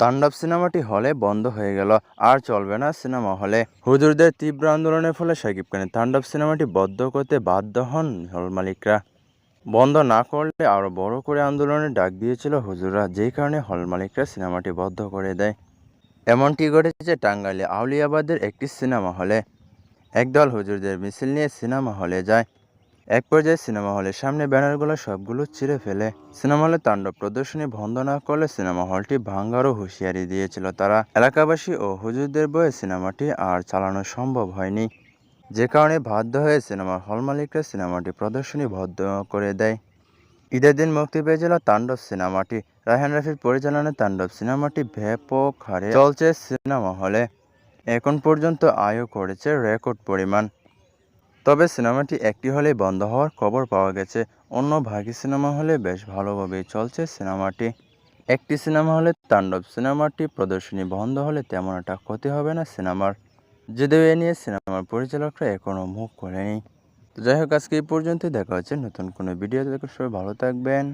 তাণ্ডব সিনেমাটি হলে বন্ধ হয়ে গেল, আর চলবে না সিনেমা হলে। হুজুরদের তীব্র আন্দোলনের ফলে শাকিব খানের তাণ্ডব সিনেমাটি বদ্ধ করতে বাধ্য হন হল মালিকরা বন্ধ না করলে আরও বড় করে আন্দোলনের ডাক দিয়েছিল হুজুররা, যেই কারণে হল মালিকরা সিনেমাটি বদ্ধ করে দেয়। এমনটি ঘটেছে টাঙ্গাইলে আউলিয়াবাদের একটি সিনেমা হলে। একদল হুজুরদের মিছিল নিয়ে সিনেমা হলে যায়। এক পর্যায়ে সিনেমা হলের সামনে ব্যানারগুলো সবগুলো ছিঁড়ে ফেলে। সিনেমা হলে তাণ্ডব প্রদর্শনী বন্ধ না করলে সিনেমা হলটি ভাঙ্গারও হুঁশিয়ারি দিয়েছিল তারা। এলাকাবাসী ও হুজুরদের বয়ে সিনেমাটি আর চালানো সম্ভব হয়নি। যে কারণে বাধ্য হয়ে সিনেমা হল মালিকরা সিনেমাটি প্রদর্শনী বন্ধ করে দেয়। ঈদের দিন মুক্তি পেয়েছিল তাণ্ডব সিনেমাটি। রায়হান রাফির পরিচালনায় তাণ্ডব সিনেমাটি ব্যাপক হারে চলছে সিনেমা হলে। এখন পর্যন্ত আয়ও করেছে রেকর্ড পরিমাণ। তবে সিনেমাটি একটি হলে বন্ধ হওয়ার খবর পাওয়া গেছে। অন্য ভাগি সিনেমা হলে বেশ ভালোভাবেই চলছে সিনেমাটি। একটি সিনেমা হলে তাণ্ডব সিনেমাটি, প্রদর্শনী বন্ধ হলে তেমন একটা ক্ষতি হবে না সিনেমার। যদিও এ নিয়ে সিনেমার পরিচালকরা এখনও মুখ করেনি তো যাই হোক, আজকে এই পর্যন্তই। দেখা হচ্ছে নতুন কোনো ভিডিও দেখে সবাই ভালো থাকবেন।